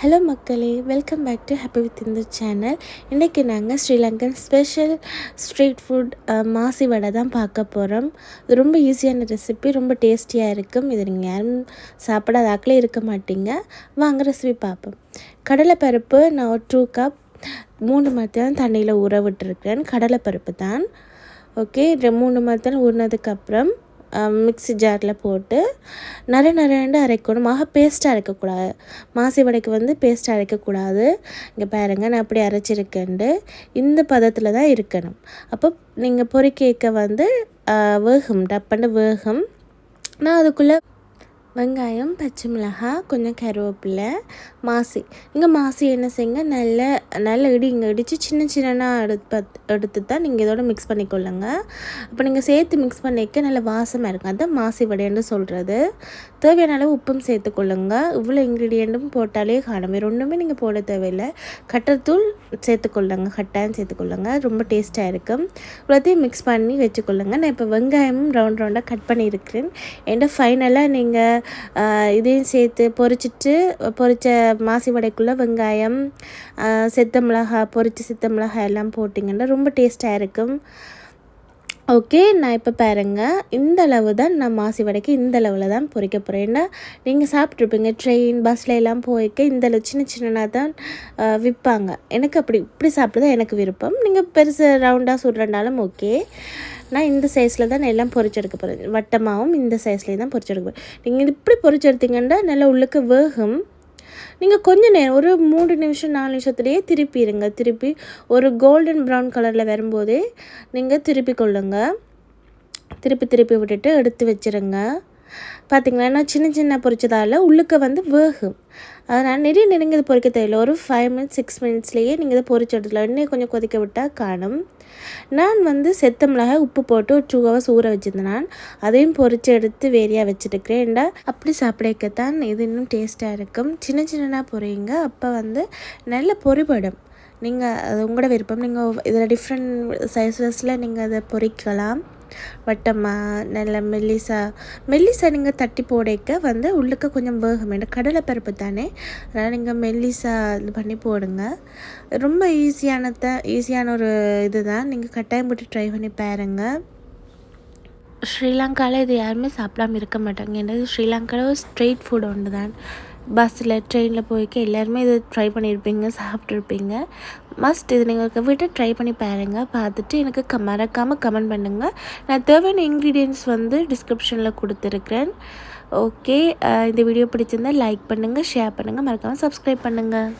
Hello மக்களே welcome back to happy with இந்த channel இன்றைக்கி நாங்கள் ஸ்ரீலங்கன் ஸ்பெஷல் ஸ்ட்ரீட் ஃபுட் மாசி வடை தான் பார்க்க போகிறோம் இது ரொம்ப ஈஸியான ரெசிபி ரொம்ப டேஸ்டியாக இருக்கும். இது நீங்கள் யாரும் சாப்பிடாத ஆக்களே இருக்க மாட்டீங்க. வாங்க ரெசிபி பார்ப்போம். கடலைப்பருப்பு நான் ஒரு டூ கப் மூணு மத்தியானம் தண்ணியில் ஊற விட்டுருக்கேன் கடலைப்பருப்பு தான். ஓகே மூணு மத்தியானம் ஊறினதுக்கப்புறம் மிக்சி ஜாரில் போட்டு நிறைய நிறையாண்டு அரைக்கணும். மாக பேஸ்ட்டாக அரைக்கக்கூடாது மாசி வடைக்கு வந்து பேஸ்ட் அரைக்கக்கூடாது இங்கே பாருங்கள் நான் அப்படி அரைச்சிருக்கேன்ட்டு இந்த பதத்தில் தான் இருக்கணும். அப்போ நீங்கள் பொறிக்கேக்க வந்து வேகும் டப்பண்டு வேகும். நான் அதுக்குள்ளே வெங்காயம் பச்சை மிளகாய் கொஞ்சம் கருவேப்பிலை மாசி. இங்கே மாசி என்ன செய்யுங்க? நல்ல நல்ல இடி இங்கே இடித்து சின்ன சின்னனாக எடுத்து எடுத்து தான் நீங்கள் இதோட மிக்ஸ் பண்ணிக்கொள்ளுங்க. அப்போ நீங்கள் சேர்த்து மிக்ஸ் பண்ணிக்க நல்ல வாசமாக இருக்கும். அதுதான் மாசி வடைன்னு சொல்கிறது தேவையான அளவு உப்பும் சேர்த்துக்கொள்ளுங்க இவ்வளோ இன்க்ரீடியண்ட்டும் போட்டாலே காணும் ரெண்டுமே ஒன்றுமே நீங்கள் போட தேவையில்லை. கட்டத்தூள் சேர்த்துக்கொள்ளுங்க கட்டாயம் சேர்த்துக்கொள்ளுங்க ரொம்ப டேஸ்ட்டாக இருக்கும் இவ்வளோத்தையும் மிக்ஸ் பண்ணி வச்சுக்கொள்ளுங்க. நான் இப்போ வெங்காயமும் ரவுண்ட் ரவுண்டாக கட் பண்ணியிருக்கிறேன். என்கிட்ட ஃபைனலாக நீங்கள் இதையும் சேர்த்து பொரிச்சிட்டு பொரித்த மாசி வடைக்குள்ளே வெங்காயம் செத்த மிளகாய் பொரிச்ச செத்த மிளகாய் எல்லாம் போட்டிங்கன்னா ரொம்ப டேஸ்ட்டாக இருக்கும். ஓகே நான் இப்போ பாருங்க. இந்த அளவு தான் நான் மாசி வடைக்கு இந்த அளவில் தான் பொறிக்க போகிறேன் ஏன்னா நீங்கள் சாப்பிட்ருப்பீங்க ட்ரெயின் பஸ்ஸில் எல்லாம் போய்க்க இந்த அளவு சின்ன சின்னதாக தான் விற்பாங்க எனக்கு அப்படி இப்படி சாப்பிட்டு எனக்கு விருப்பம். நீங்கள் பெருசு ரவுண்டாக சுடுறனாலும் ஓகே. நான் இந்த சைஸில் தான் எல்லாம் பொறிச்செடுக்க போகிறேன் வட்டமாகவும் இந்த சைஸ்லேயே தான் பொறிச்செடுக்க போகிறேன் நீங்கள் இப்படி பொறிச்செடுத்தீங்கன்னா நல்லா உள்ளுக்கு வேகும். நீங்கள் கொஞ்ச நேரம் ஒரு மூணு நிமிஷம் நாலு நிமிஷத்துலேயே திருப்பிடுங்க திருப்பி ஒரு கோல்டன் ப்ரௌன் கலரில் வரும்போதே நீங்கள் திருப்பி கொள்ளுங்க. திருப்பி திருப்பி விட்டுட்டு எடுத்து வச்சுருங்க. பார்த்திங்களா சின்ன சின்ன பொரிச்சதால் உள்ளுக்க வந்து வேகும். அதனால் நிறைய நெருங்கி பொறிக்க தேவையில்ல ஒரு ஃபைவ் மினிட்ஸ் சிக்ஸ் மினிட்ஸ்லேயே நீங்கள் இதை பொறிச்சு எடுத்துக்கலாம். இன்னும் கொஞ்சம் கொதிக்க விட்டால் காணும். நான் வந்து செத்த மிளகாய் உப்பு போட்டு ஒரு டூ ஹவர்ஸ் ஊற வச்சுருந்தேன் நான். அதையும் பொறிச்சு எடுத்து வேரியாக வச்சுட்டுக்கிறேன்டா ஏண்டா? அப்படி சாப்பிடக்கத்தான் இது இன்னும் டேஸ்ட்டாக இருக்கும். சின்ன சின்னதாக பொறியுங்க. அப்போ வந்து நல்ல பொறிபடும். நீங்கள் அது உங்களோட விருப்பம். நீங்கள் இதில் டிஃப்ரெண்ட் சைஸஸில் நீங்கள் அதை பொறிக்கலாம். வட்டமாக நல்ல மெல்லிசா மெல்லிசா நீங்கள் தட்டி போடைக்க வந்து உள்ளுக்க கொஞ்சம் வேகம். வேண்டும் கடலை பருப்பு தானே? அதனால் நீங்கள் மெல்லிசா இது பண்ணி போடுங்க. ரொம்ப ஈஸியானத ஈஸியான ஒரு இது தான் நீங்கள் கட்டாயம் போட்டு ட்ரை பண்ணி பாருங்கள் ஸ்ரீலங்காவில் இது யாருமே சாப்பிடாம இருக்க மாட்டாங்க. ஏன்னா ஸ்ரீலங்காவில் ஸ்ட்ரெயிட் ஃபுட் ஒன்று தான் பஸ்ஸில் ட்ரெயினில் போய்க்க எல்லாருமே இதை ட்ரை பண்ணியிருப்பீங்க சாப்பிட்ருப்பீங்க மஸ்ட் இது நீங்கள் வீட்டை ட்ரை பண்ணி பாருங்கள் பார்த்துட்டு எனக்கு க மறக்காமல் கமெண்ட் பண்ணுங்கள் நான் தேவையான இன்க்ரீடியன்ஸ் வந்து டிஸ்கிரிப்ஷனில் கொடுத்துருக்குறேன். ஓகே இந்த வீடியோ பிடிச்சிருந்தால் லைக் பண்ணுங்கள் ஷேர் பண்ணுங்கள் மறக்காமல் சப்ஸ்கிரைப் பண்ணுங்கள்